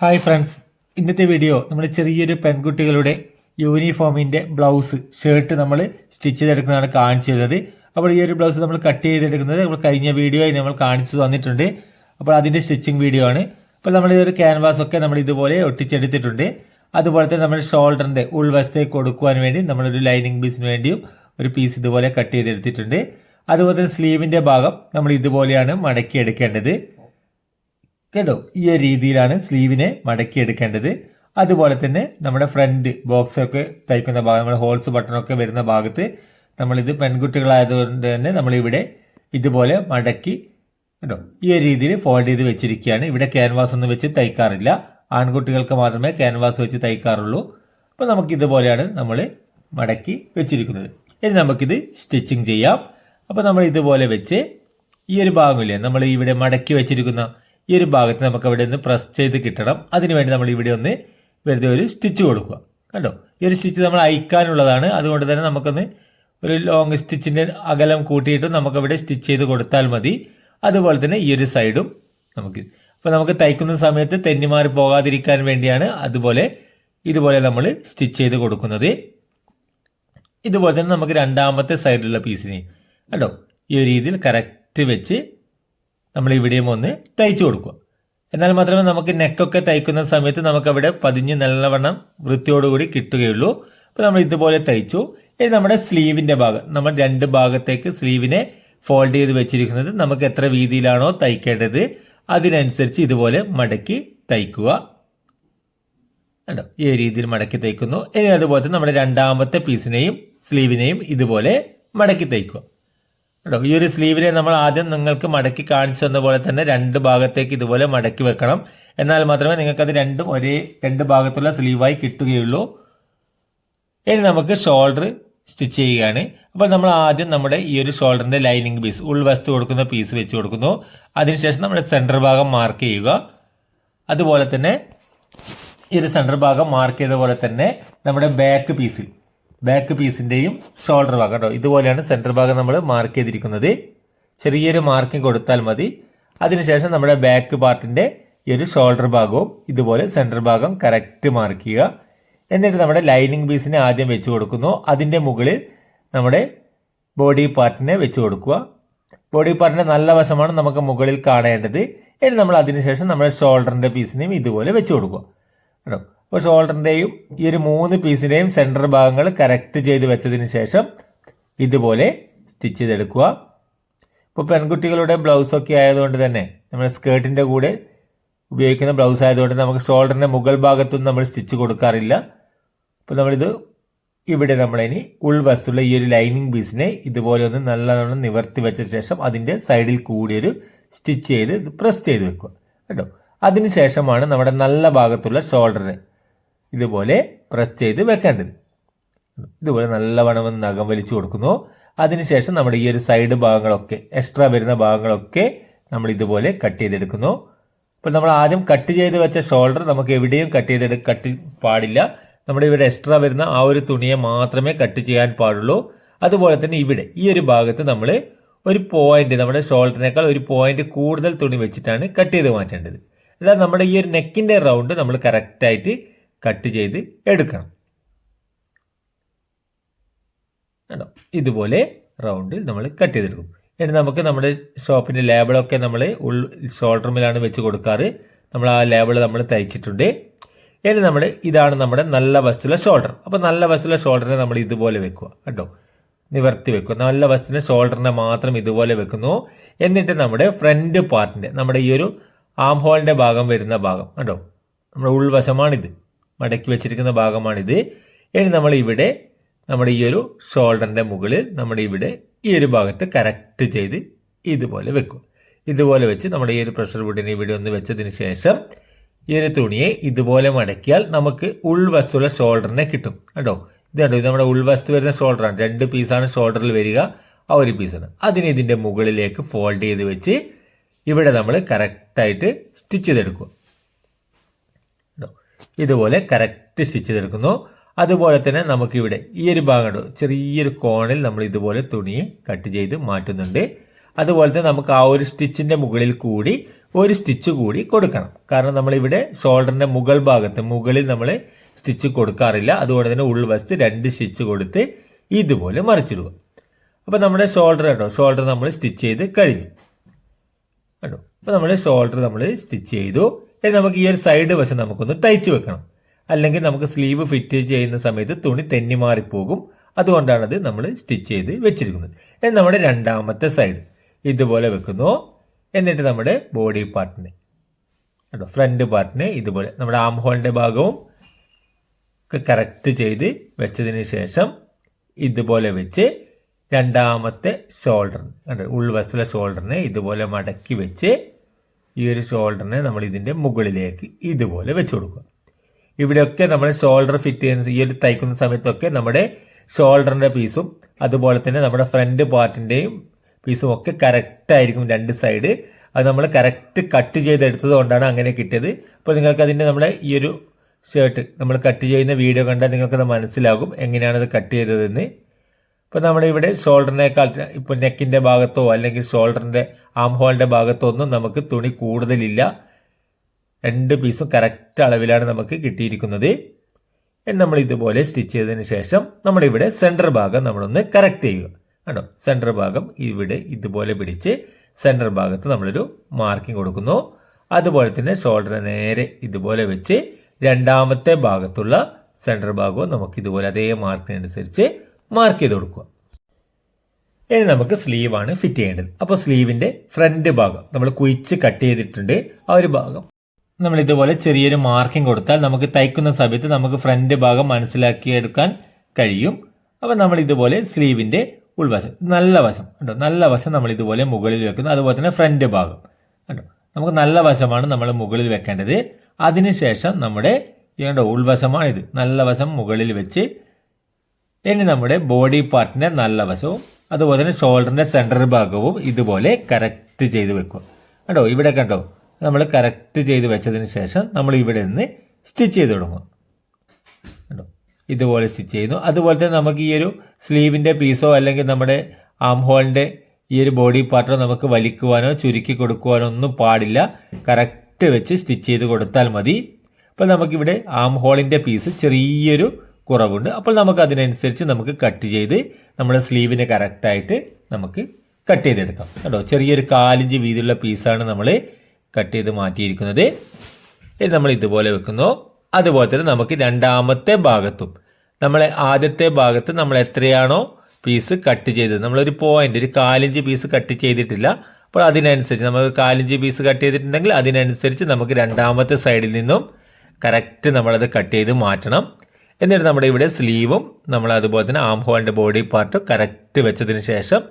Hi friends ഇന്നത്തെ video നമ്മൾ ചെറിയൊരു പെൺകുട്ടികളുടെ യൂണിഫോമിന്റെ ബ്ലൗസ് ഷർട്ട് നമ്മൾ സ്റ്റിച്ച് ചെയ്തെടുക്കുന്നതാണ് കാണിച്ചു തരുന്നത്. അപ്പോൾ ഈ ഒരു ബ്ലൗസ് നമ്മൾ കട്ട് ചെയ്തെടുക്കുന്നത് നമ്മൾ കഴിഞ്ഞ വീഡിയോയിൽ നമ്മൾ കാണിച്ചു തന്നിട്ടുണ്ട്. അപ്പോൾ അതിന്റെ സ്റ്റിച്ചിങ് വീഡിയോ ആണ്. അപ്പോൾ നമ്മൾ ഈ ഒരു ക്യാൻവാസ് ഒക്കെ നമ്മൾ ഇതുപോലെ ഒട്ടിച്ചെടുത്തിട്ടുണ്ട്. അതുപോലെ തന്നെ നമ്മൾ ഷോൾഡറിന്റെ ഉൾവശത്തേക്ക് കൊടുക്കുവാൻ വേണ്ടി നമ്മളൊരു ലൈനിങ് പീസിന് വേണ്ടിയും ഒരു പീസ് ഇതുപോലെ കട്ട് ചെയ്തെടുത്തിട്ടുണ്ട്. അതുപോലെ തന്നെ സ്ലീവിന്റെ ഭാഗം നമ്മൾ ഇതുപോലെയാണ് മടക്കി എടുക്കേണ്ടത് കേട്ടോ ഈ ഒരു രീതിയിലാണ് സ്ലീവിനെ മടക്കി എടുക്കേണ്ടത് അതുപോലെ തന്നെ നമ്മുടെ ഫ്രണ്ട് ബോക്സൊക്കെ തയ്ക്കുന്ന ഭാഗം നമ്മുടെ ഹോൾസ് ബട്ടണൊക്കെ വരുന്ന ഭാഗത്ത് നമ്മളിത് പെൺകുട്ടികളായതുകൊണ്ട് തന്നെ നമ്മളിവിടെ ഇതുപോലെ മടക്കി കേട്ടോ ഈ ഒരു രീതിയിൽ ഫോൾഡ് ചെയ്ത് വെച്ചിരിക്കുകയാണ്. ഇവിടെ ക്യാൻവാസ് ഒന്നും വെച്ച് തയ്ക്കാറില്ല. ആൺകുട്ടികൾക്ക് മാത്രമേ ക്യാൻവാസ് വെച്ച് തയ്ക്കാറുള്ളൂ. അപ്പോൾ നമുക്ക് ഇതുപോലെയാണ് നമ്മൾ മടക്കി വെച്ചിരിക്കുന്നത്. ഇനി നമുക്കിത് സ്റ്റിച്ചിങ് ചെയ്യാം. അപ്പോൾ നമ്മൾ ഇതുപോലെ വെച്ച് ഈ ഒരു ഭാഗമില്ലേ നമ്മൾ ഇവിടെ മടക്കി വെച്ചിരിക്കുന്ന ഈ ഒരു ഭാഗത്ത് നമുക്ക് അവിടെ നിന്ന് പ്രസ് ചെയ്ത് കിട്ടണം. അതിനുവേണ്ടി നമ്മൾ ഇവിടെ ഒന്ന് വെറുതെ ഒരു സ്റ്റിച്ച് കൊടുക്കുക. കണ്ടോ? ഈ ഒരു സ്റ്റിച്ച് നമ്മൾ അയക്കാനുള്ളതാണ്. അതുകൊണ്ട് തന്നെ നമുക്കൊന്ന് ഒരു ലോങ് സ്റ്റിച്ചിന്റെ അകലം കൂട്ടിയിട്ട് നമുക്കവിടെ സ്റ്റിച്ച് ചെയ്ത് കൊടുത്താൽ മതി. അതുപോലെ തന്നെ ഈ ഒരു സൈഡും നമുക്ക്. അപ്പോൾ നമുക്ക് തയ്ക്കുന്ന സമയത്ത് തെന്നിമാറി പോകാതിരിക്കാൻ വേണ്ടിയാണ് അതുപോലെ ഇതുപോലെ നമ്മൾ സ്റ്റിച്ച് ചെയ്ത് കൊടുക്കുന്നത്. ഇതുപോലെ തന്നെ നമുക്ക് രണ്ടാമത്തെ സൈഡിലുള്ള പീസിനെ കണ്ടോ? ഈ ഒരു രീതിയിൽ കറക്റ്റ് വെച്ച് നമ്മൾ ഇവിടെയും ഒന്ന് തയ്ച്ചു കൊടുക്കുക. എന്നാൽ മാത്രമേ നമുക്ക് നെക്കൊക്കെ തയ്ക്കുന്ന സമയത്ത് നമുക്ക് അവിടെ പതിഞ്ഞ് നല്ലവണ്ണം വൃത്തിയോടുകൂടി കിട്ടുകയുള്ളൂ. അപ്പോൾ നമ്മൾ ഇതുപോലെ തയ്ച്ചു. ഇനി നമ്മുടെ സ്ലീവിന്റെ ഭാഗം നമ്മൾ രണ്ട് ഭാഗത്തേക്ക് സ്ലീവിനെ ഫോൾഡ് ചെയ്ത് വെച്ചിരിക്കുന്നത് നമുക്ക് എത്ര വീതിയിലാണോ തയ്ക്കേണ്ടത് അതിനനുസരിച്ച് ഇതുപോലെ മടക്കി തയ്ക്കുക. കണ്ടോ? ഈ രീതിയിൽ മടക്കി തയ്ക്കുന്നു. ഇനി അതുപോലെ നമ്മുടെ രണ്ടാമത്തെ പീസിനെയും സ്ലീവിനെയും ഇതുപോലെ മടക്കി തയ്ക്കുക. കേട്ടോ ഈ ഒരു സ്ലീവിനെ നമ്മൾ ആദ്യം നിങ്ങൾക്ക് മടക്കി കാണിച്ചു തന്ന പോലെ തന്നെ രണ്ട് ഭാഗത്തേക്ക് ഇതുപോലെ മടക്കി വെക്കണം. എന്നാൽ മാത്രമേ നിങ്ങൾക്ക് അത് രണ്ടും ഒരേ രണ്ട് ഭാഗത്തുള്ള സ്ലീവായി കിട്ടുകയുള്ളൂ. ഇനി നമുക്ക് ഷോൾഡർ സ്റ്റിച്ച് ചെയ്യുകയാണ്. അപ്പോൾ നമ്മൾ ആദ്യം നമ്മുടെ ഈ ഒരു ഷോൾഡറിന്റെ ലൈനിങ് പീസ് വസ്തു കൊടുക്കുന്ന പീസ് വെച്ച് കൊടുക്കുന്നു. അതിനുശേഷം നമ്മുടെ സെന്റർ ഭാഗം മാർക്ക് ചെയ്യുക. അതുപോലെ തന്നെ ഈ ഒരു സെന്റർ ഭാഗം മാർക്ക് ചെയ്ത പോലെ തന്നെ നമ്മുടെ ബാക്ക് പീസിൽ ബാക്ക് പീസിന്റെയും ഷോൾഡർ ഭാഗം കേട്ടോ. ഇതുപോലെയാണ് സെന്റർ ഭാഗം നമ്മൾ മാർക്ക് ചെയ്തിരിക്കുന്നത്. ചെറിയൊരു മാർക്കിംഗ് കൊടുത്താൽ മതി. അതിനുശേഷം നമ്മുടെ ബാക്ക് പാർട്ടിന്റെ ഈ ഒരു ഷോൾഡർ ഭാഗവും ഇതുപോലെ സെന്റർ ഭാഗം കറക്റ്റ് മാർക്ക് ചെയ്യുക. എന്നിട്ട് നമ്മുടെ ലൈനിങ് പീസിനെ ആദ്യം വെച്ച് കൊടുക്കുന്നു. അതിന്റെ മുകളിൽ നമ്മുടെ ബോഡി പാർട്ടിനെ വെച്ച് കൊടുക്കുക. ബോഡി പാർട്ടിന്റെ നല്ല വശമാണ് നമുക്ക് മുകളിൽ കാണേണ്ടത്. എന്നിട്ട് നമ്മൾ അതിനുശേഷം നമ്മുടെ ഷോൾഡറിന്റെ പീസിനെയും ഇതുപോലെ വെച്ച് കൊടുക്കുക. കേട്ടോ. അപ്പോൾ ഷോൾഡറിന്റെയും ഈ ഒരു മൂന്ന് പീസിന്റെയും സെന്റർ ഭാഗങ്ങൾ കറക്റ്റ് ചെയ്ത് വെച്ചതിന് ശേഷം ഇതുപോലെ സ്റ്റിച്ച് ചെയ്തെടുക്കുക. ഇപ്പോൾ പെൺകുട്ടികളുടെ ബ്ലൗസൊക്കെ ആയതുകൊണ്ട് തന്നെ നമ്മൾ സ്കേർട്ടിന്റെ കൂടെ ഉപയോഗിക്കുന്ന ബ്ലൗസ് ആയതുകൊണ്ട് നമുക്ക് ഷോൾഡറിന്റെ മുകൾ ഭാഗത്തൊന്നും നമ്മൾ സ്റ്റിച്ച് കൊടുക്കാറില്ല. അപ്പോൾ നമ്മളിത് ഇവിടെ നമ്മളിനി ഉൾവശത്തുള്ള ഈ ഒരു ലൈനിങ് പീസിനെ ഇതുപോലെ ഒന്ന് നല്ലവണ്ണം നിവർത്തി വെച്ച ശേഷം അതിന്റെ സൈഡിൽ കൂടിയൊരു സ്റ്റിച്ച് ചെയ്ത് പ്രസ് ചെയ്ത് വെക്കുക. കേട്ടോ? അതിനുശേഷമാണ് നമ്മുടെ നല്ല ഭാഗത്തുള്ള ഷോൾഡറിനെ ഇതുപോലെ പ്രസ് ചെയ്ത് വെക്കേണ്ടത്. ഇതുപോലെ നല്ലവണ്ണം ഒന്ന് നഖം വലിച്ചു കൊടുക്കുന്നു. അതിനുശേഷം നമ്മുടെ ഈ ഒരു സൈഡ് ഭാഗങ്ങളൊക്കെ എക്സ്ട്രാ വരുന്ന ഭാഗങ്ങളൊക്കെ നമ്മൾ ഇതുപോലെ കട്ട് ചെയ്തെടുക്കുന്നു. അപ്പോൾ നമ്മൾ ആദ്യം കട്ട് ചെയ്ത് വെച്ച ഷോൾഡർ നമുക്ക് എവിടെയും കട്ട് ചെയ്തെടു കട്ട് പാടില്ല. നമ്മുടെ ഇവിടെ എക്സ്ട്രാ വരുന്ന ആ ഒരു തുണിയെ മാത്രമേ കട്ട് ചെയ്യാൻ പാടുള്ളൂ. അതുപോലെ തന്നെ ഇവിടെ ഈ ഒരു ഭാഗത്ത് നമ്മൾ ഒരു പോയിന്റ് നമ്മുടെ ഷോൾഡറിനേക്കാൾ ഒരു പോയിന്റ് കൂടുതൽ തുണി വെച്ചിട്ടാണ് കട്ട് ചെയ്ത് മാറ്റേണ്ടത്. അതായത് നമ്മുടെ ഈ ഒരു നെക്കിന്റെ റൗണ്ട് നമ്മൾ കറക്റ്റായിട്ട് കട്ട് ചെയ്ത് എടുക്കണം. കണ്ടോ? ഇതുപോലെ റൗണ്ടിൽ നമ്മൾ കട്ട് ചെയ്തെടുക്കും. ഇനി നമുക്ക് നമ്മുടെ ഷോപ്പിന്റെ ലേബിളൊക്കെ നമ്മൾ ഉൾ ഷോൾഡറിലാണ് വെച്ച് കൊടുക്കാറ്. നമ്മൾ ആ ലേബിൾ നമ്മൾ തയ്ച്ചിട്ടുണ്ട്. ഇനി നമ്മൾ ഇതാണ് നമ്മുടെ നല്ല വസ്തുള്ള ഷോൾഡർ. അപ്പോൾ നല്ല വസ്തുള്ള ഷോൾഡറിനെ നമ്മൾ ഇതുപോലെ വെക്കുക. കേട്ടോ നിവർത്തി വെക്കുക. നല്ല വസ്തുവിന്റെ ഷോൾഡറിനെ മാത്രം ഇതുപോലെ വെക്കുന്നു. എന്നിട്ട് നമ്മുടെ ഫ്രണ്ട് പാർട്ടിന്റെ നമ്മുടെ ഈ ഒരു ആം ഹോളിന്റെ ഭാഗം വരുന്ന ഭാഗം. കേട്ടോ നമ്മുടെ ഉൾവശമാണിത്. മടക്കി വെച്ചിരിക്കുന്ന ഭാഗമാണിത്. ഇനി നമ്മൾ ഇവിടെ നമ്മുടെ ഈ ഒരു ഷോൾഡറിന്റെ മുകളിൽ നമ്മുടെ ഇവിടെ ഈ ഒരു ഭാഗത്ത് കറക്റ്റ് ചെയ്ത് ഇതുപോലെ വെക്കും. ഇതുപോലെ വെച്ച് നമ്മുടെ ഈ ഒരു പ്രഷർ വുഡിനെ ഇവിടെ ഒന്ന് വെച്ചതിന് ശേഷം ഈ ഒരു തുണിയെ ഇതുപോലെ മടക്കിയാൽ നമുക്ക് ഉൾവശത്തുള്ള ഷോൾഡറിനെ കിട്ടും. കേട്ടോ ഇത് കണ്ടോ? ഇത് നമ്മുടെ ഉൾവശത്ത് വരുന്ന ഷോൾഡറാണ് രണ്ട് പീസാണ് ഷോൾഡറിൽ വരിക ആ ഒരു പീസാണ് അതിനെ ഇതിന്റെ മുകളിലേക്ക് ഫോൾഡ് ചെയ്ത് വെച്ച് ഇവിടെ നമ്മൾ കറക്റ്റായിട്ട് സ്റ്റിച്ച് ചെയ്തെടുക്കുക കേട്ടോ ഇതുപോലെ കറക്റ്റ് സ്റ്റിച്ച് ചെയ്തെടുക്കുന്നു. അതുപോലെ തന്നെ നമുക്കിവിടെ ഈ ഒരു ഭാഗം ചെറിയൊരു കോണിൽ നമ്മൾ ഇതുപോലെ തുണി കട്ട് ചെയ്ത് മാറ്റുന്നുണ്ട്. അതുപോലെ തന്നെ നമുക്ക് ആ ഒരു സ്റ്റിച്ചിന്റെ മുകളിൽ കൂടി ഒരു സ്റ്റിച്ച് കൂടി കൊടുക്കണം. കാരണം നമ്മളിവിടെ ഷോൾഡറിന്റെ മുകൾ ഭാഗത്ത് മുകളിൽ നമ്മൾ സ്റ്റിച്ച് കൊടുക്കാറില്ല. അതുകൊണ്ട് തന്നെ ഉൾവശത്ത് രണ്ട് സ്റ്റിച്ച് കൊടുത്ത് ഇതുപോലെ മറിച്ചിടുക. അപ്പോൾ നമ്മുടെ ഷോൾഡർ കേട്ടോ ഷോൾഡർ നമ്മൾ സ്റ്റിച്ച് ചെയ്ത് കഴിഞ്ഞു. കേട്ടോ അപ്പോൾ നമ്മൾ ഷോൾഡർ നമ്മൾ സ്റ്റിച്ച് ചെയ്തു. നമുക്ക് ഈ ഒരു സൈഡ് വശം നമുക്കൊന്ന് തയ്ച്ച് വെക്കണം. അല്ലെങ്കിൽ നമുക്ക് സ്ലീവ് ഫിറ്റ് ചെയ്യുന്ന സമയത്ത് തുണി തെന്നി മാറിപ്പോകും. അതുകൊണ്ടാണത് നമ്മൾ സ്റ്റിച്ച് ചെയ്ത് വെച്ചിരിക്കുന്നത്. ഇനി നമ്മുടെ രണ്ടാമത്തെ സൈഡ് ഇതുപോലെ വെക്കുന്നു. എന്നിട്ട് നമ്മുടെ ബോഡി പാർട്ടിന് കേട്ടോ ഫ്രണ്ട് പാർട്ടിന് ഇതുപോലെ നമ്മുടെ ആം ഹോളിന്റെ ഭാഗവും കറക്റ്റ് ചെയ്ത് വെച്ചതിന് ശേഷം ഇതുപോലെ വെച്ച് രണ്ടാമത്തെ ഷോൾഡർ ഉൾവശത്തുള്ള ഷോൾഡറിനെ ഇതുപോലെ മടക്കി വെച്ച് ഈ ഒരു ഷോൾഡറിനെ നമ്മൾ ഇതിന്റെ മുകളിലേക്ക് ഇതുപോലെ വെച്ച് കൊടുക്കുക. ഇവിടെയൊക്കെ നമ്മൾ ഷോൾഡർ ഫിറ്റ് ചെയ്യുന്ന ഈ ഒരു തയ്ക്കുന്ന സമയത്തൊക്കെ നമ്മുടെ ഷോൾഡറിന്റെ പീസും അതുപോലെ തന്നെ നമ്മുടെ ഫ്രണ്ട് പാർട്ടിന്റെയും പീസും ഒക്കെ കറക്റ്റ് ആയിരിക്കും രണ്ട് സൈഡ് അത് നമ്മൾ കറക്റ്റ് കട്ട് ചെയ്തെടുത്തത് കൊണ്ടാണ് അങ്ങനെ കിട്ടിയത്. അപ്പോൾ നിങ്ങൾക്ക് അതിന്റെ നമ്മുടെ ഈ ഒരു ഷർട്ട് നമ്മൾ കട്ട് ചെയ്യുന്ന വീഡിയോ കണ്ടാൽ നിങ്ങൾക്കത് മനസ്സിലാകും എങ്ങനെയാണത് കട്ട് ചെയ്തതെന്ന്. ഇപ്പോൾ നമ്മുടെ ഇവിടെ ഷോൾഡറിനേക്കാൾ ഇപ്പോൾ നെക്കിന്റെ ഭാഗത്തോ അല്ലെങ്കിൽ ഷോൾഡറിന്റെ ആം ഹോളിന്റെ ഭാഗത്തോ ഒന്നും നമുക്ക് തുണി കൂടുതലില്ല. രണ്ട് പീസും കറക്റ്റ് അളവിലാണ് നമുക്ക് കിട്ടിയിരിക്കുന്നത്. നമ്മൾ ഇതുപോലെ സ്റ്റിച്ച് ചെയ്തതിന് ശേഷം നമ്മളിവിടെ സെന്റർ ഭാഗം നമ്മളൊന്ന് കറക്റ്റ് ചെയ്യുക. കണ്ടോ? സെന്റർ ഭാഗം ഇവിടെ ഇതുപോലെ പിടിച്ച് സെന്റർ ഭാഗത്ത് നമ്മളൊരു മാർക്കിംഗ് കൊടുക്കുന്നു. അതുപോലെ തന്നെ ഷോൾഡർ നേരെ ഇതുപോലെ വെച്ച് രണ്ടാമത്തെ ഭാഗത്തുള്ള സെന്റർ ഭാഗവും നമുക്ക് ഇതുപോലെ അതേ മാർക്കിനനുസരിച്ച് മാർക്ക് ചെയ്ത് കൊടുക്കുക. ഇനി നമുക്ക് സ്ലീവാണ് ഫിറ്റ് ചെയ്യേണ്ടത്. അപ്പോൾ സ്ലീവിന്റെ ഫ്രണ്ട് ഭാഗം നമ്മൾ കുഴിച്ച് കട്ട് ചെയ്തിട്ടുണ്ട് ആ ഒരു ഭാഗം. നമ്മൾ ഇതുപോലെ ചെറിയൊരു മാർക്കിംഗ് കൊടുത്താൽ നമുക്ക് തയ്ക്കുന്ന സമയത്ത് നമുക്ക് ഫ്രണ്ട് ഭാഗം മനസ്സിലാക്കിയെടുക്കാൻ കഴിയും. അപ്പോൾ നമ്മൾ ഇതുപോലെ സ്ലീവിന്റെ ഉൾവശം നല്ല വശം കേട്ടോ നല്ല വശം നമ്മൾ ഇതുപോലെ മുകളിൽ വെക്കുന്നു. അതുപോലെ തന്നെ ഫ്രണ്ട് ഭാഗം കേട്ടോ നമുക്ക് നല്ല വശമാണ് നമ്മൾ മുകളിൽ വെക്കേണ്ടത്. അതിനുശേഷം നമ്മുടെ ഉൾവശമാണിത്. നല്ല വശം മുകളിൽ വെച്ച് ഇനി നമ്മുടെ ബോഡി പാർട്ടിന്റെ നല്ല വശവും അതുപോലെ തന്നെ ഷോൾഡറിന്റെ സെന്റർ ഭാഗവും ഇതുപോലെ കറക്റ്റ് ചെയ്ത് വെക്കുക. കണ്ടോ? ഇവിടെ കണ്ടോ? നമ്മൾ കറക്റ്റ് ചെയ്ത് വെച്ചതിന് ശേഷം നമ്മൾ ഇവിടെ നിന്ന് സ്റ്റിച്ച് ചെയ്ത് തുടങ്ങും കണ്ടോ? ഇതുപോലെ സ്റ്റിച്ച് ചെയ്യുന്നു. അതുപോലെ തന്നെ നമുക്ക് ഈ ഒരു സ്ലീവിന്റെ പീസോ അല്ലെങ്കിൽ നമ്മുടെ ആം ഹോളിന്റെ ഈ ഒരു ബോഡി പാർട്ടോ നമുക്ക് വലിക്കുവാനോ ചുരുക്കി കൊടുക്കുവാനോ ഒന്നും പാടില്ല. കറക്റ്റ് വെച്ച് സ്റ്റിച്ച് ചെയ്ത് കൊടുത്താൽ മതി. അപ്പോൾ നമുക്കിവിടെ ആം ഹോളിന്റെ പീസ് ചെറിയൊരു കുറവുണ്ട്. അപ്പോൾ നമുക്ക് അതിനനുസരിച്ച് നമുക്ക് കട്ട് ചെയ്ത് നമ്മുടെ സ്ലീവിന് കറക്റ്റായിട്ട് നമുക്ക് കട്ട് ചെയ്തെടുക്കാം. കേട്ടോ ചെറിയൊരു കാലിഞ്ച് വീതിയുള്ള പീസാണ് നമ്മൾ കട്ട് ചെയ്ത് മാറ്റിയിരിക്കുന്നത്. ഇത് നമ്മൾ ഇതുപോലെ വെക്കുന്നു. അതുപോലെ തന്നെ നമുക്ക് രണ്ടാമത്തെ ഭാഗത്തും നമ്മളെ ആദ്യത്തെ ഭാഗത്ത് നമ്മൾ എത്രയാണോ പീസ് കട്ട് ചെയ്തത്. നമ്മളൊരു പോയിന്റ് ഒരു കാലിഞ്ച് പീസ് കട്ട് ചെയ്തിട്ടില്ല. അപ്പോൾ അതിനനുസരിച്ച് നമ്മൾ കാലിഞ്ച് പീസ് കട്ട് ചെയ്തിട്ടുണ്ടെങ്കിൽ അതിനനുസരിച്ച് നമുക്ക് രണ്ടാമത്തെ സൈഡിൽ നിന്നും കറക്റ്റ് നമ്മളത് കട്ട് ചെയ്ത് മാറ്റണം. എന്നിട്ട് നമ്മുടെ ഇവിടെ സ്ലീവും നമ്മൾ അതുപോലെ തന്നെ ആം ഹോളിന്റെ ബോഡി പാർട്ടും കറക്റ്റ് വെച്ചതിന് ശേഷം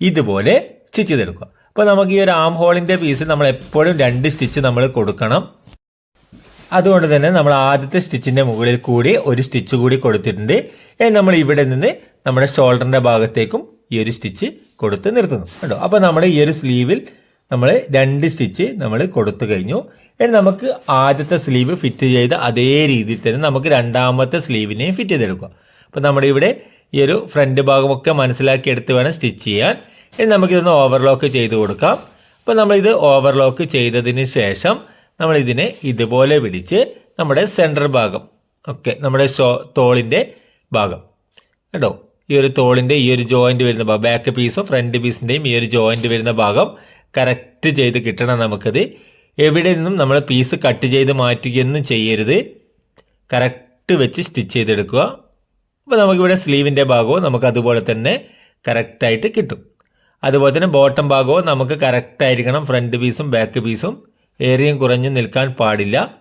ഇതുപോലെ സ്റ്റിച്ച് ചെയ്തെടുക്കുക. അപ്പോൾ നമുക്ക് ഈ ഒരു ആം ഹോളിന്റെ പീസ് നമ്മൾ എപ്പോഴും രണ്ട് സ്റ്റിച്ച് നമ്മൾ കൊടുക്കണം. അതുകൊണ്ട് തന്നെ നമ്മൾ ആദ്യത്തെ സ്റ്റിച്ചിന്റെ മുകളിൽ കൂടി ഒരു സ്റ്റിച്ച് കൂടി കൊടുത്തിട്ടുണ്ട്. നമ്മൾ ഇവിടെ നിന്ന് നമ്മുടെ ഷോൾഡറിന്റെ ഭാഗത്തേക്കും ഈ ഒരു സ്റ്റിച്ച് കൊടുത്ത് നിർത്തുന്നു. കേട്ടോ അപ്പോൾ നമ്മൾ ഈ ഒരു സ്ലീവിൽ നമ്മൾ രണ്ട് സ്റ്റിച്ച് നമ്മൾ കൊടുത്തു കഴിഞ്ഞു. ഇനി നമുക്ക് ആദ്യത്തെ സ്ലീവ് ഫിറ്റ് ചെയ്ത് അതേ രീതിയിൽ തന്നെ നമുക്ക് രണ്ടാമത്തെ സ്ലീവിനെയും ഫിറ്റ് ചെയ്തെടുക്കുക അപ്പോൾ നമ്മുടെ ഇവിടെ ഈ ഒരു ഫ്രണ്ട് ഭാഗമൊക്കെ മനസ്സിലാക്കി എടുത്ത് വേണം സ്റ്റിച്ച് ചെയ്യാൻ. ഇനി നമുക്കിതൊന്ന് ഓവർലോക്ക് ചെയ്ത് കൊടുക്കാം. അപ്പോൾ നമ്മളിത് ഓവർലോക്ക് ചെയ്തതിന് ശേഷം നമ്മളിതിനെ ഇതുപോലെ പിടിച്ച് നമ്മുടെ സെന്റർ ഭാഗം ഓക്കെ നമ്മുടെ ഷോ തോളിന്റെ ഭാഗം. കേട്ടോ ഈ ഒരു തോളിന്റെ ഈ ഒരു ജോയിന്റ് വരുന്ന ഭാഗം ബാക്ക് പീസും ഫ്രണ്ട് പീസിന്റെയും ഈ ഒരു ജോയിന്റ് വരുന്ന ഭാഗം കറക്റ്റ് ചെയ്ത് കിട്ടണം നമുക്കത്. എവിടെ നിന്നും നമ്മൾ പീസ് കട്ട് ചെയ്ത് മാറ്റുകയൊന്നും ചെയ്യരുത്. കറക്റ്റ് വെച്ച് സ്റ്റിച്ച് ചെയ്തെടുക്കുക. അപ്പോൾ നമുക്കിവിടെ സ്ലീവിന്റെ ഭാഗവും നമുക്ക് അതുപോലെ തന്നെ കറക്റ്റായിട്ട് കിട്ടും. അതുപോലെ തന്നെ ബോട്ടം ഭാഗവും നമുക്ക് കറക്റ്റായിരിക്കണം ഫ്രണ്ട് പീസും ബാക്ക് പീസും ഏറിയും കുറഞ്ഞും നിൽക്കാൻ പാടില്ല.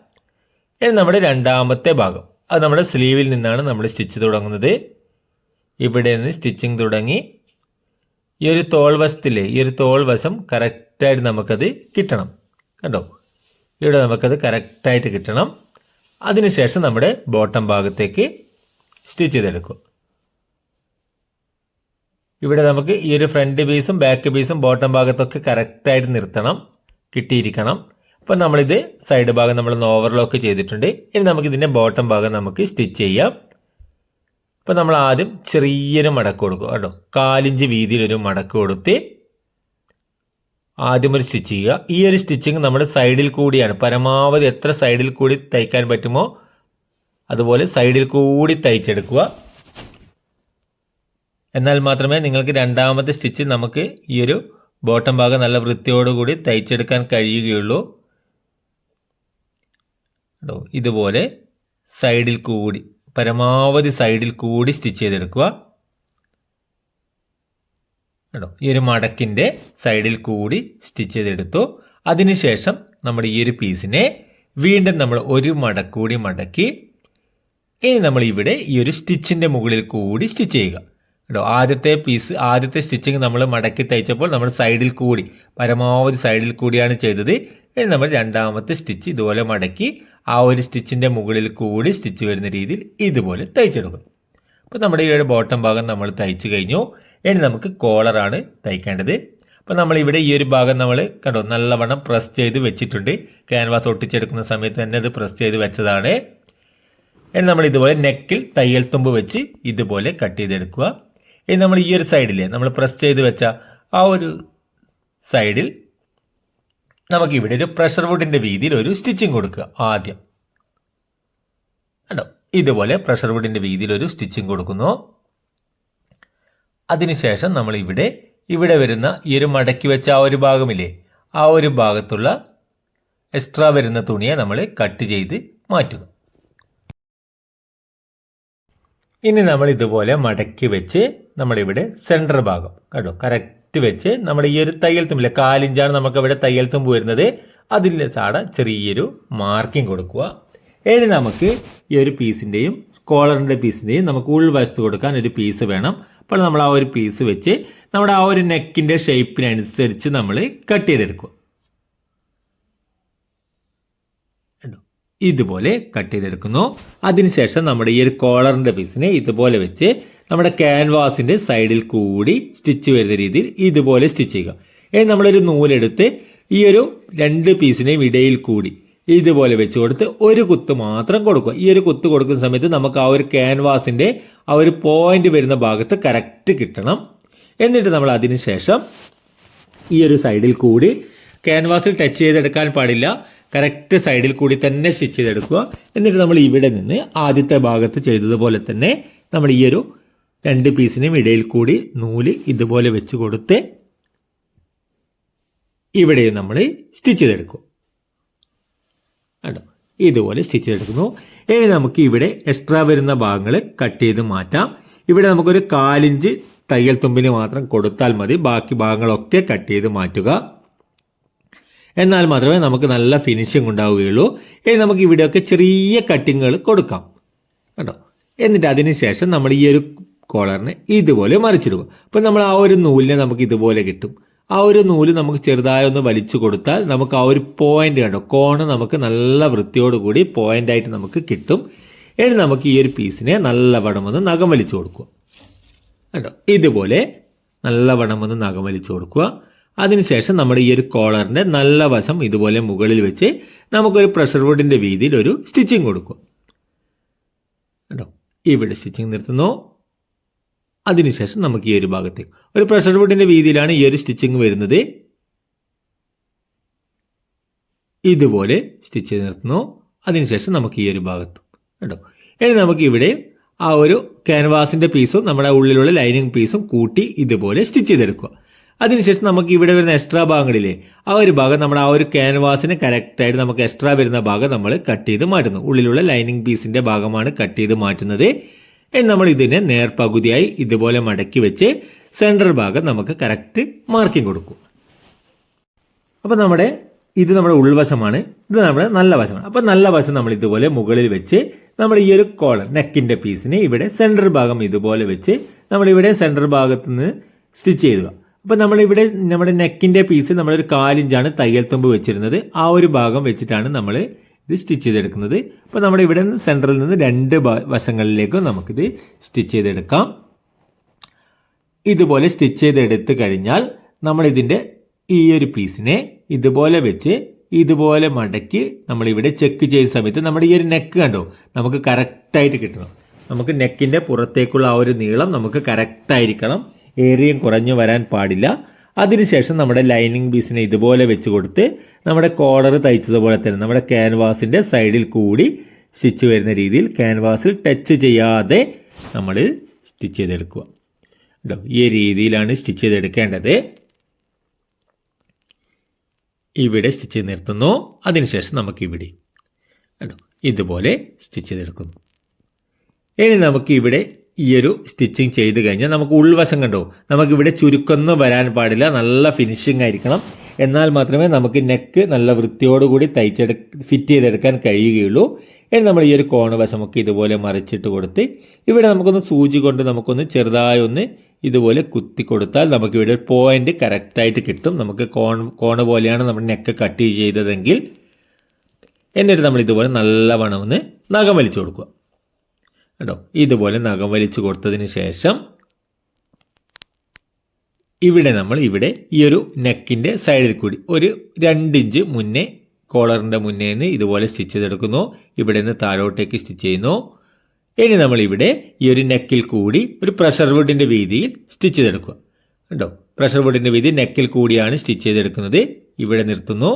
ഇനി നമ്മുടെ രണ്ടാമത്തെ ഭാഗം. അത് നമ്മുടെ സ്ലീവിൽ നിന്നാണ് നമ്മൾ സ്റ്റിച്ച് തുടങ്ങുന്നത്. ഇവിടെ നിന്ന് സ്റ്റിച്ചിങ് തുടങ്ങി. ഈ ഒരു തോൾ വശത്തില്ലേ ഈ ഒരു തോൾ വശം കറക്റ്റായിട്ട് നമുക്കത് കിട്ടണം. കണ്ടോ? ഇവിടെ നമുക്കത് കറക്റ്റായിട്ട് കിട്ടണം. അതിനുശേഷം നമ്മുടെ ബോട്ടം ഭാഗത്തേക്ക് സ്റ്റിച്ച് ചെയ്തെടുക്കും. ഇവിടെ നമുക്ക് ഈ ഒരു ഫ്രണ്ട് പീസും ബാക്ക് പീസും ബോട്ടം ഭാഗത്തൊക്കെ കറക്റ്റായിട്ട് നിർത്തണം. കിട്ടിയിരിക്കണം. അപ്പോൾ നമ്മളിത് സൈഡ് ഭാഗം നമ്മളൊന്ന് ഓവർലോക്ക് ചെയ്തിട്ടുണ്ട്. ഇനി നമുക്ക് ഇതിന്റെ ബോട്ടം ഭാഗം നമുക്ക് സ്റ്റിച്ച് ചെയ്യാം. അപ്പോൾ നമ്മൾ ആദ്യം ചെറിയൊരു മടക്ക് കൊടുക്കും. കേട്ടോ കാലിഞ്ച് വീതിയിലൊരു മടക്ക് കൊടുത്ത് ആദ്യം ഒരു സ്റ്റിച്ച് ചെയ്യുക. ഈ ഒരു സ്റ്റിച്ചിങ് നമ്മൾ സൈഡിൽ കൂടിയാണ്. പരമാവധി എത്ര സൈഡിൽ കൂടി തയ്ക്കാൻ പറ്റുമോ അതുപോലെ സൈഡിൽ കൂടി തയ്ച്ചെടുക്കുക. എന്നാൽ മാത്രമേ നിങ്ങൾക്ക് രണ്ടാമത്തെ സ്റ്റിച്ച് നമുക്ക് ഈ ഒരു ബോട്ടം ഭാഗം നല്ല വൃത്തിയോടുകൂടി തയ്ച്ചെടുക്കാൻ കഴിയുകയുള്ളൂ. ഇതുപോലെ സൈഡിൽ കൂടി പരമാവധി സൈഡിൽ കൂടി സ്റ്റിച്ച് ചെയ്തെടുക്കുക. കേട്ടോ ഈ ഒരു മടക്കിന്റെ സൈഡിൽ കൂടി സ്റ്റിച്ച് ചെയ്തെടുത്തു. അതിനുശേഷം നമ്മുടെ ഈ ഒരു പീസിനെ വീണ്ടും നമ്മൾ ഒരു മടക്കൂടി മടക്കി. ഇനി നമ്മൾ ഇവിടെ ഈ ഒരു സ്റ്റിച്ചിന്റെ മുകളിൽ കൂടി സ്റ്റിച്ച് ചെയ്യുക. കേട്ടോ ആദ്യത്തെ പീസ് ആദ്യത്തെ സ്റ്റിച്ചിങ് നമ്മൾ മടക്കി തയ്ച്ചപ്പോൾ നമ്മൾ സൈഡിൽ കൂടി പരമാവധി സൈഡിൽ കൂടിയാണ് ചെയ്തത്. ഇനി നമ്മൾ രണ്ടാമത്തെ സ്റ്റിച്ച് ഇതുപോലെ മടക്കി ആ ഒരു സ്റ്റിച്ചിന്റെ മുകളിൽ കൂടി സ്റ്റിച്ച് വരുന്ന രീതിയിൽ ഇതുപോലെ തയ്ച്ചെടുക്കും. അപ്പോൾ നമ്മുടെ ഈ ഒരു ബോട്ടം ഭാഗം നമ്മൾ തയ്ച്ചു കഴിഞ്ഞു. ഇനി നമുക്ക് കോളറാണ് തയ്ക്കേണ്ടത്. അപ്പോൾ നമ്മൾ ഇവിടെ ഈ ഒരു ഭാഗം നമ്മൾ കണ്ടോ നല്ലവണ്ണം പ്രസ് ചെയ്ത് വെച്ചിട്ടുണ്ട്. ക്യാൻവാസ് ഒട്ടിച്ചെടുക്കുന്ന സമയത്ത് തന്നെ അത് പ്രസ് ചെയ്ത് വെച്ചതാണ്. ഇനി നമ്മൾ ഇതുപോലെ നെക്കിൽ തയ്യൽ തുമ്പ് വെച്ച് ഇതുപോലെ കട്ട് ചെയ്തെടുക്കുക. ഇനി നമ്മൾ ഈ ഒരു സൈഡിലെ നമ്മൾ പ്രസ് ചെയ്ത് വെച്ച ആ ഒരു സൈഡിൽ നമുക്കിവിടെ ഒരു പ്രഷർ വുഡിന്റെ വീതിയിൽ ഒരു സ്റ്റിച്ചിങ് കൊടുക്കുക ആദ്യം. കണ്ടോ ഇതുപോലെ പ്രഷർ വുഡിന്റെ വീതിയിൽ ഒരു സ്റ്റിച്ചിങ് കൊടുക്കുന്നു. അതിനുശേഷം നമ്മൾ ഇവിടെ ഇവിടെ വരുന്ന ഈ ഒരു മടക്കി വെച്ച ആ ഒരു ഭാഗമില്ലേ ആ ഒരു ഭാഗത്തുള്ള എക്സ്ട്രാ വരുന്ന തുണിയെ നമ്മൾ കട്ട് ചെയ്ത് മാറ്റുക. ഇനി നമ്മൾ ഇതുപോലെ മടക്കി വെച്ച് നമ്മളിവിടെ സെന്റർ ഭാഗം കേട്ടോ കറക്റ്റ് വെച്ച് നമ്മുടെ ഈ ഒരു തയ്യൽ തുമ്പില്ല കാലിഞ്ചാണ് നമുക്ക് ഇവിടെ തയ്യൽ തുമ്പ് വരുന്നത്. അതിന്റെ സാട ചെറിയൊരു മാർക്കിംഗ് കൊടുക്കുക. ഇനി നമുക്ക് ഈ ഒരു പീസിന്റെയും കോളറിന്റെ പീസിന്റെയും നമുക്ക് ഉൾവശത്ത് കൊടുക്കാൻ ഒരു പീസ് വേണം. അപ്പോൾ നമ്മൾ ആ ഒരു പീസ് വെച്ച് നമ്മുടെ ആ ഒരു നെക്കിന്റെ ഷേപ്പിനനുസരിച്ച് നമ്മൾ കട്ട് ചെയ്തെടുക്കുക. ഇതുപോലെ കട്ട് ചെയ്തെടുക്കുന്നു. അതിനുശേഷം നമ്മുടെ ഈ ഒരു കോളറിന്റെ പീസിനെ ഇതുപോലെ വെച്ച് നമ്മുടെ ക്യാൻവാസിന്റെ സൈഡിൽ കൂടി സ്റ്റിച്ച് വരുന്ന രീതിയിൽ ഇതുപോലെ സ്റ്റിച്ച് ചെയ്യുക. ഇനി നമ്മളൊരു നൂലെടുത്ത് ഈ ഒരു രണ്ട് പീസിനെയും ഇടയിൽ കൂടി ഇതുപോലെ വെച്ച് കൊടുത്ത് ഒരു കുത്ത് മാത്രം കൊടുക്കുക. ഈ ഒരു കുത്ത് കൊടുക്കുന്ന സമയത്ത് നമുക്ക് ആ ഒരു ക്യാൻവാസിന്റെ ആ ഒരു പോയിന്റ് വരുന്ന ഭാഗത്ത് കറക്റ്റ് കിട്ടണം. എന്നിട്ട് നമ്മൾ അതിനുശേഷം ഈ ഒരു സൈഡിൽ കൂടി ക്യാൻവാസിൽ ടച്ച് ചെയ്തെടുക്കാൻ പാടില്ല. കറക്റ്റ് സൈഡിൽ കൂടി തന്നെ സ്റ്റിച്ച് ചെയ്തെടുക്കുക. എന്നിട്ട് നമ്മൾ ഇവിടെ നിന്ന് ആദ്യത്തെ ഭാഗത്ത് ചെയ്തതുപോലെ തന്നെ നമ്മൾ ഈ ഒരു രണ്ട് പീസിനും ഇടയിൽ കൂടി നൂൽ ഇതുപോലെ വെച്ച് കൊടുത്ത് ഇവിടെ നമ്മൾ സ്റ്റിച്ച് ചെയ്തെടുക്കും. കണ്ടോ? ഇതുപോലെ സ്റ്റിച്ച് ചെയ്തെടുക്കുന്നു. ഇനി നമുക്ക് ഇവിടെ എക്സ്ട്രാ വരുന്ന ഭാഗങ്ങൾ കട്ട് ചെയ്ത് മാറ്റാം. ഇവിടെ നമുക്കൊരു കാലിഞ്ച് തയ്യൽ തുമ്പിന് മാത്രം കൊടുത്താൽ മതി. ബാക്കി ഭാഗങ്ങളൊക്കെ കട്ട് ചെയ്ത് മാറ്റുക. എന്നാൽ മാത്രമേ നമുക്ക് നല്ല ഫിനിഷിംഗ് ഉണ്ടാവുകയുള്ളൂ. ഇനി നമുക്ക് ഇവിടെയൊക്കെ ചെറിയ കട്ടിങ്ങുകൾ കൊടുക്കാം. കേട്ടോ എന്നിട്ട് അതിന് ശേഷം നമ്മൾ ഈ ഒരു കോളറിനെ ഇതുപോലെ മറിച്ചിടുക. അപ്പോൾ നമ്മൾ ആ ഒരു നൂലിനെ നമുക്ക് ഇതുപോലെ കിട്ടും. ആ ഒരു നൂൽ നമുക്ക് ചെറുതായി ഒന്ന് വലിച്ചു കൊടുത്താൽ നമുക്ക് ആ ഒരു പോയിന്റ് കണ്ടോ? കോണ് നമുക്ക് നല്ല വൃത്തിയോടുകൂടി പോയിന്റായിട്ട് നമുക്ക് കിട്ടും. ഇനി നമുക്ക് ഈ ഒരു പീസിനെ നല്ല ഒന്ന് നഖം വലിച്ചു കൊടുക്കുക. കണ്ടോ? ഇതുപോലെ നല്ല വണ്ണം ഒന്ന് നഖം വലിച്ചു കൊടുക്കുക. അതിനുശേഷം നമ്മുടെ ഈ ഒരു കോളറിന്റെ നല്ല വശം ഇതുപോലെ മുകളിൽ വെച്ച് നമുക്കൊരു പ്രഷർ വുഡിന്റെ വീതിയിൽ ഒരു സ്റ്റിച്ചിങ് കൊടുക്കുക. കണ്ടോ? ഇവിടെ സ്റ്റിച്ചിങ് നിർത്തുന്നു. അതിനുശേഷം നമുക്ക് ഈ ഒരു ഭാഗത്തേക്ക്. ഒരു പ്രഷർ വുഡിന്റെ വീതിയിലാണ് ഈ ഒരു സ്റ്റിച്ചിങ് വരുന്നത്. ഇതുപോലെ സ്റ്റിച്ച് ചെയ്ത് നിർത്തുന്നു. അതിനുശേഷം നമുക്ക് ഈ ഒരു ഭാഗത്ത് കേട്ടോ ഇനി നമുക്ക് ഇവിടെ ആ ഒരു ക്യാൻവാസിന്റെ പീസും നമ്മുടെ ഉള്ളിലുള്ള ലൈനിങ് പീസും കൂട്ടി ഇതുപോലെ സ്റ്റിച്ച് ചെയ്തെടുക്കുക. അതിനുശേഷം നമുക്ക് ഇവിടെ വരുന്ന എക്സ്ട്രാ ഭാഗങ്ങളില്ലേ ആ ഒരു ഭാഗം നമ്മുടെ ആ ഒരു ക്യാൻവാസിന് കറക്റ്റായിട്ട് നമുക്ക് എക്സ്ട്രാ വരുന്ന ഭാഗം നമ്മൾ കട്ട് ചെയ്ത് മാറ്റുന്നു. ഉള്ളിലുള്ള ലൈനിങ് പീസിന്റെ ഭാഗമാണ് കട്ട് ചെയ്ത് മാറ്റുന്നത്. ഇനി നമ്മൾ ഇതിനെ നേർപകുതിയായി ഇതുപോലെ മടക്കി വെച്ച് സെൻട്രൽ ഭാഗം നമുക്ക് കറക്റ്റ് മാർക്കിംഗ് കൊടുക്കും. അപ്പോൾ നമ്മുടെ ഇത് നമ്മുടെ ഉൾവശമാണ് ഇത് നമ്മുടെ നല്ല വശമാണ്. അപ്പോൾ നല്ല വശം നമ്മൾ ഇതുപോലെ മുകളിൽ വെച്ച് നമ്മൾ ഈ ഒരു കോളർ നെക്കിന്റെ പീസിനെ ഇവിടെ സെൻട്രൽ ഭാഗം ഇതുപോലെ വെച്ച് നമ്മളിവിടെ സെൻട്രൽ ഭാഗത്ത് നിന്ന് സ്റ്റിച്ച് ചെയ്യുക. അപ്പോൾ നമ്മളിവിടെ നമ്മുടെ നെക്കിന്റെ പീസ് നമ്മളൊരു കാലിഞ്ചാണ് തയ്യൽ തുമ്പ് വെച്ചിരുന്നത്. ആ ഒരു ഭാഗം വെച്ചിട്ടാണ് നമ്മൾ ഇത് സ്റ്റിച്ച് ചെയ്തെടുക്കുന്നത്. അപ്പോൾ നമ്മുടെ ഇവിടെ നിന്ന് സെന്ററിൽ നിന്ന് രണ്ട് വശങ്ങളിലേക്കും നമുക്കിത് സ്റ്റിച്ച് ചെയ്തെടുക്കാം. ഇതുപോലെ സ്റ്റിച്ച് ചെയ്തെടുത്ത് കഴിഞ്ഞാൽ നമ്മളിതിന്റെ ഈ ഒരു പീസിനെ ഇതുപോലെ വെച്ച് ഇതുപോലെ മടക്കി നമ്മളിവിടെ ചെക്ക് ചെയ്യുന്ന സമയത്ത് നമ്മുടെ ഈ ഒരു നെക്ക് കണ്ടോ? നമുക്ക് കറക്റ്റായിട്ട് കിട്ടണം. നമുക്ക് നെക്കിന്റെ പുറത്തേക്കുള്ള ആ ഒരു നീളം നമുക്ക് കറക്റ്റായിരിക്കണം ഏറിയും കുറഞ്ഞു വരാൻ പാടില്ല. അതിനുശേഷം നമ്മുടെ ലൈനിങ് പീസിനെ ഇതുപോലെ വെച്ച് കൊടുത്ത് നമ്മുടെ കോളർ തയ്ച്ചതുപോലെ തന്നെ നമ്മുടെ ക്യാൻവാസിന്റെ സൈഡിൽ കൂടി സ്റ്റിച്ച് വരുന്ന രീതിയിൽ ക്യാൻവാസിൽ ടച്ച് ചെയ്യാതെ നമ്മൾ സ്റ്റിച്ച് ചെയ്തെടുക്കുക. കേട്ടോ ഈ രീതിയിലാണ് സ്റ്റിച്ച് ചെയ്തെടുക്കേണ്ടത്. ഇവിടെ സ്റ്റിച്ച് ചെയ്ത് നിർത്തുന്നു. അതിനുശേഷം നമുക്ക് ഇവിടെ കേട്ടോ ഇതുപോലെ സ്റ്റിച്ച് ചെയ്തെടുക്കുന്നു. ഇനി നമുക്ക് ഇവിടെ ഈ ഒരു സ്റ്റിച്ചിങ് ചെയ്ത് കഴിഞ്ഞാൽ നമുക്ക് ഉൾവശം കണ്ടോ നമുക്കിവിടെ ചുരുക്കൊന്നും വരാൻ പാടില്ല. നല്ല ഫിനിഷിംഗ് ആയിരിക്കണം. എന്നാൽ മാത്രമേ നമുക്ക് നെക്ക് നല്ല വൃത്തിയോടുകൂടി തയ്ച്ചെടു ഫിറ്റ് ചെയ്തെടുക്കാൻ കഴിയുകയുള്ളൂ. ഇനി നമ്മൾ ഈ ഒരു കോണ് വശമൊക്കെ ഇതുപോലെ മറിച്ചിട്ട് കൊടുത്ത് ഇവിടെ നമുക്കൊന്ന് സൂചി കൊണ്ട് നമുക്കൊന്ന് ചെറുതായി ഒന്ന് ഇതുപോലെ കുത്തി കൊടുത്താൽ നമുക്കിവിടെ ഒരു പോയിന്റ് കറക്റ്റായിട്ട് കിട്ടും. നമുക്ക് കോൺ കോണ് പോലെയാണ് നമ്മൾ നെക്ക് കട്ട് ചെയ്തതെങ്കിൽ എന്നിട്ട് നമ്മൾ ഇതുപോലെ നല്ലവണ്ണം ഒന്ന് നഖം വലിച്ചു കൊടുക്കുക. കേട്ടോ ഇതുപോലെ നഖം വലിച്ചു കൊടുത്തതിന് ശേഷം ഇവിടെ നമ്മൾ ഇവിടെ ഈ ഒരു നെക്കിന്റെ സൈഡിൽ കൂടി ഒരു രണ്ട് ഇഞ്ച് മുന്നേ കോളറിന്റെ മുന്നേ നിന്ന് ഇതുപോലെ സ്റ്റിച്ച് ചെയ്തെടുക്കുന്നു. ഇവിടെ നിന്ന് താഴോട്ടേക്ക് സ്റ്റിച്ച് ചെയ്യുന്നു. ഇനി നമ്മൾ ഇവിടെ ഈ ഒരു നെക്കിൽ കൂടി ഒരു പ്രഷർ വുഡിന്റെ വീതിയിൽ സ്റ്റിച്ച് ചെയ്തെടുക്കുക. കണ്ടോ? പ്രഷർ വുഡിന്റെ വീതി നെക്കിൽ കൂടിയാണ് സ്റ്റിച്ച് ചെയ്തെടുക്കുന്നത്. ഇവിടെ നിർത്തുന്നു.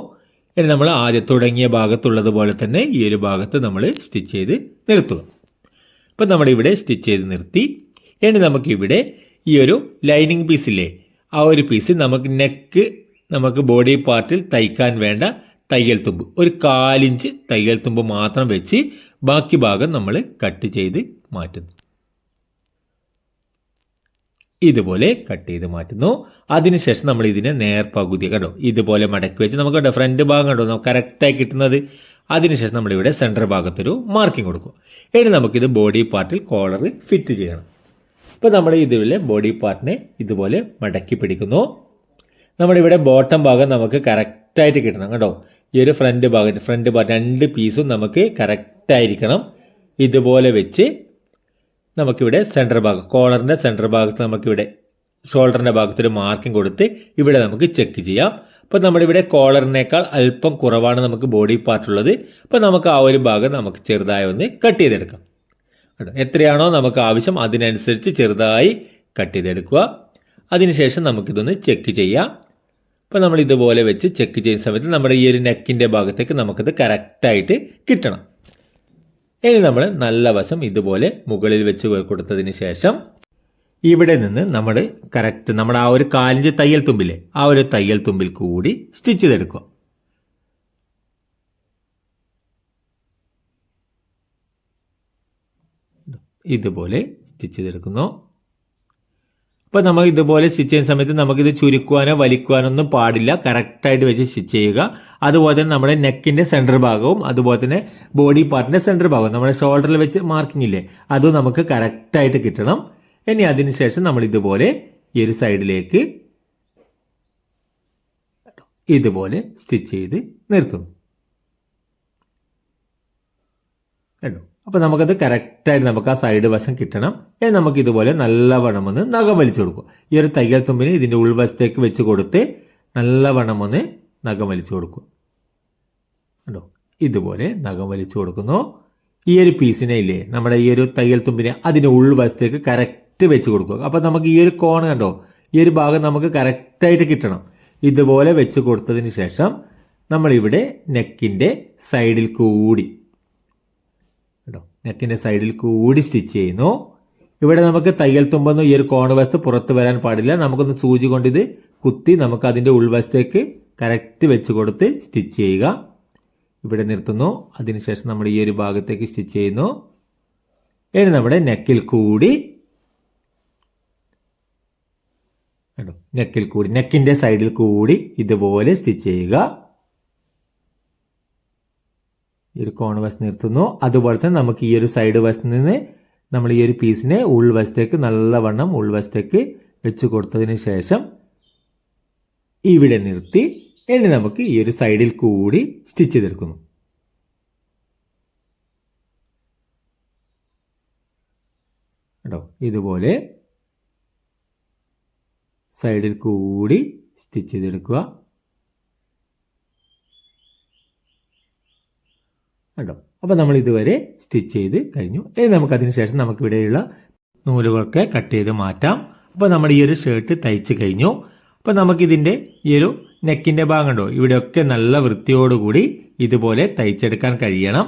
ഇനി നമ്മൾ ആദ്യം തുടങ്ങിയ ഭാഗത്തുള്ളതുപോലെ തന്നെ ഈ ഒരു ഭാഗത്ത് നമ്മൾ സ്റ്റിച്ച് ചെയ്ത് നിർത്തുക. ഇപ്പം നമ്മളിവിടെ സ്റ്റിച്ച് ചെയ്ത് നിർത്തി. ഇനി നമുക്കിവിടെ ഈ ഒരു ലൈനിങ് പീസില്ലേ ആ ഒരു പീസ് നമുക്ക് നെക്ക് നമുക്ക് ബോഡി പാർട്ടിൽ തയ്ക്കാൻ വേണ്ട തയ്യൽ തുമ്പ്. ഒരു കാലിഞ്ച് തയ്യൽ തുമ്പ് മാത്രം വെച്ച് ബാക്കി ഭാഗം നമ്മൾ കട്ട് ചെയ്ത് മാറ്റുന്നു. ഇതുപോലെ കട്ട് ചെയ്ത് മാറ്റുന്നു. അതിനുശേഷം നമ്മൾ ഇതിനെ നേർപകുതി കണ്ടോ? ഇതുപോലെ മടക്കി വെച്ച് നമുക്ക് കണ്ടോ ഫ്രണ്ട് ഭാഗം കണ്ടോ? നമുക്ക് കറക്റ്റായി കിട്ടുന്നത്. അതിനുശേഷം നമ്മളിവിടെ സെന്റർ ഭാഗത്തൊരു മാർക്കിംഗ് കൊടുക്കും. ഇനി നമുക്കിത് ബോഡി പാർട്ടിൽ കോളർ ഫിറ്റ് ചെയ്യണം. ഇപ്പോൾ നമ്മൾ ഇതിലെ ബോഡി പാർട്ടിനെ ഇതുപോലെ മടക്കി പിടിക്കുന്നു. നമ്മുടെ ഇവിടെ ബോട്ടം ഭാഗം നമുക്ക് കറക്റ്റായിട്ട് കിട്ടണം കേട്ടോ. ഈ ഒരു ഫ്രണ്ട് ഭാഗം ഫ്രണ്ട് ഭാഗം രണ്ട് പീസും നമുക്ക് കറക്റ്റായിരിക്കണം ഇതുപോലെ വെച്ച് നമുക്കിവിടെ സെന്റർ ഭാഗം കോളറിന്റെ സെന്റർ ഭാഗത്ത് നമുക്കിവിടെ ഷോൾഡറിന്റെ ഭാഗത്തൊരു മാർക്കിംഗ് കൊടുത്ത് ഇവിടെ നമുക്ക് ചെക്ക് ചെയ്യാം. അപ്പോൾ നമ്മളിവിടെ കോളറിനേക്കാൾ അല്പം കുറവാണ് നമുക്ക് ബോഡി പാർട്ടുള്ളത് അപ്പോൾ നമുക്ക് ആ ഒരു ഭാഗം നമുക്ക് ചെറുതായി ഒന്ന് കട്ട് ചെയ്തെടുക്കാം. കേട്ടോ? എത്രയാണോ നമുക്ക് ആവശ്യം അതിനനുസരിച്ച് ചെറുതായി കട്ട് ചെയ്തെടുക്കുക. അതിനുശേഷം നമുക്കിതൊന്ന് ചെക്ക് ചെയ്യാം. അപ്പോൾ നമ്മൾ ഇതുപോലെ വെച്ച് ചെക്ക് ചെയ്യുന്ന സമയത്ത് നമ്മുടെ ഈ ഒരു നെക്കിന്റെ ഭാഗത്തേക്ക് നമുക്കത് കറക്റ്റായിട്ട് കിട്ടണം. ഇനി നമ്മൾ നല്ല വശം ഇതുപോലെ മുകളിൽ വെച്ച് കൊടുത്തതിന് ശേഷം ഇവിടെ നിന്ന് നമ്മൾ കറക്റ്റ് നമ്മുടെ ആ ഒരു കാലിഞ്ച് തയ്യൽ തുമ്പില്ലേ ആ ഒരു തയ്യൽ തുമ്പിൽ കൂടി സ്റ്റിച്ച് ചെയ്തെടുക്കുക. ഇതുപോലെ സ്റ്റിച്ച് ചെയ്തെടുക്കുന്നു. അപ്പോൾ നമ്മൾ ഇതുപോലെ സ്റ്റിച്ച് ചെയ്യുന്ന സമയത്ത് നമുക്കിത് ചുരുക്കുവാനോ വലിക്കുവാനോ ഒന്നും പാടില്ല. കറക്റ്റായിട്ട് വെച്ച് സ്റ്റിച്ച് ചെയ്യുക. അതുപോലെ തന്നെ നമ്മുടെ നെക്കിന്റെ സെന്റർ ഭാഗവും അതുപോലെ തന്നെ ബോഡി പാർട്ടിന്റെ സെന്റർ ഭാഗവും നമ്മുടെ ഷോൾഡറിൽ വെച്ച് മാർക്കിംഗ് ഇല്ലേ അതും നമുക്ക് കറക്റ്റായിട്ട് കിട്ടണം. ഇനി അതിനുശേഷം നമ്മൾ ഇതുപോലെ ഈ ഒരു സൈഡിലേക്ക് ഇതുപോലെ സ്റ്റിച്ച് ചെയ്ത് നിർത്തുന്നു. കണ്ടോ? അപ്പോൾ നമുക്കത് കറക്റ്റായിട്ട് നമുക്ക് ആ സൈഡ് വശം കിട്ടണം. ഇനി നമുക്ക് ഇതുപോലെ നല്ലവണ്ണം ഒന്ന് നഖം വലിച്ചു കൊടുക്കും ഈ ഒരു തയ്യൽ തുമ്പിന് ഇതിന്റെ ഉൾവശത്തേക്ക് വെച്ച് കൊടുത്ത് നല്ലവണ്ണം ഒന്ന് നഖം വലിച്ചു കൊടുക്കും കണ്ടോ? ഇതുപോലെ നഖം വലിച്ചു കൊടുക്കുന്നു. ഈ ഒരു പീസിനെ ഇല്ലേ? നമ്മുടെ ഈ ഒരു തയ്യൽ തുമ്പിനെ അതിന്റെ ഉൾവശത്തേക്ക് കറക്റ്റ് വെച്ച് കൊടുക്കുക. അപ്പോൾ നമുക്ക് ഈ ഒരു കോൺ കണ്ടോ? ഈ ഒരു ഭാഗം നമുക്ക് കറക്റ്റായിട്ട് കിട്ടണം. ഇതുപോലെ വെച്ച് കൊടുത്തതിന് ശേഷം നമ്മളിവിടെ നെക്കിന്റെ സൈഡിൽ കൂടി കേട്ടോ നെക്കിന്റെ സൈഡിൽ കൂടി സ്റ്റിച്ച് ചെയ്യുന്നു. ഇവിടെ നമുക്ക് തയ്യൽ തുമ്പൊന്നും ഈ ഒരു കോൺ വശത്ത് പുറത്ത് വരാൻ പാടില്ല. നമുക്കൊന്ന് സൂചി കൊണ്ട് ഇത് കുത്തി നമുക്ക് അതിന്റെ ഉൾവശത്തേക്ക് കറക്റ്റ് വെച്ച് കൊടുത്ത് സ്റ്റിച്ച് ചെയ്യുക. ഇവിടെ നിർത്തുന്നു. അതിനുശേഷം നമ്മൾ ഈ ഒരു ഭാഗത്തേക്ക് സ്റ്റിച്ച് ചെയ്യുന്നു. ഇനി നമ്മുടെ നെക്കിൽ കൂടി കേട്ടോ നെക്കിൽ കൂടി നെക്കിന്റെ സൈഡിൽ കൂടി ഇതുപോലെ സ്റ്റിച്ച് ചെയ്യുക. ഈ ഒരു കോൺ വശം നിർത്തുന്നു. അതുപോലെ തന്നെ നമുക്ക് ഈ ഒരു സൈഡ് വശത്ത് നിന്ന് നമ്മൾ ഈ ഒരു പീസിനെ ഉൾവശത്തേക്ക് നല്ലവണ്ണം ഉൾവശത്തേക്ക് വെച്ച് കൊടുത്തതിന് ശേഷം ഇവിടെ നിർത്തി. ഇനി നമുക്ക് ഈ ഒരു സൈഡിൽ കൂടി സ്റ്റിച്ച് ചെയ്തെടുക്കുന്നു. കേട്ടോ ഇതുപോലെ സൈഡിൽ കൂടി സ്റ്റിച്ച് ചെയ്തെടുക്കുക. കേട്ടോ അപ്പോൾ നമ്മൾ ഇതുവരെ സ്റ്റിച്ച് ചെയ്ത് കഴിഞ്ഞു. ഇനി നമുക്ക് അതിന് ശേഷം നമുക്ക് ഇവിടെയുള്ള നൂലുകളൊക്കെ കട്ട് ചെയ്ത് മാറ്റാം. അപ്പോൾ നമ്മൾ ഈ ഒരു ഷർട്ട് തയ്ച്ച് കഴിഞ്ഞു. അപ്പോൾ നമുക്കിതിന്റെ ഈ ഒരു നെക്കിന്റെ ഭാഗം ഉണ്ടോ ഇവിടെയൊക്കെ നല്ല വൃത്തിയോടുകൂടി ഇതുപോലെ തയ്ച്ചെടുക്കാൻ കഴിയണം.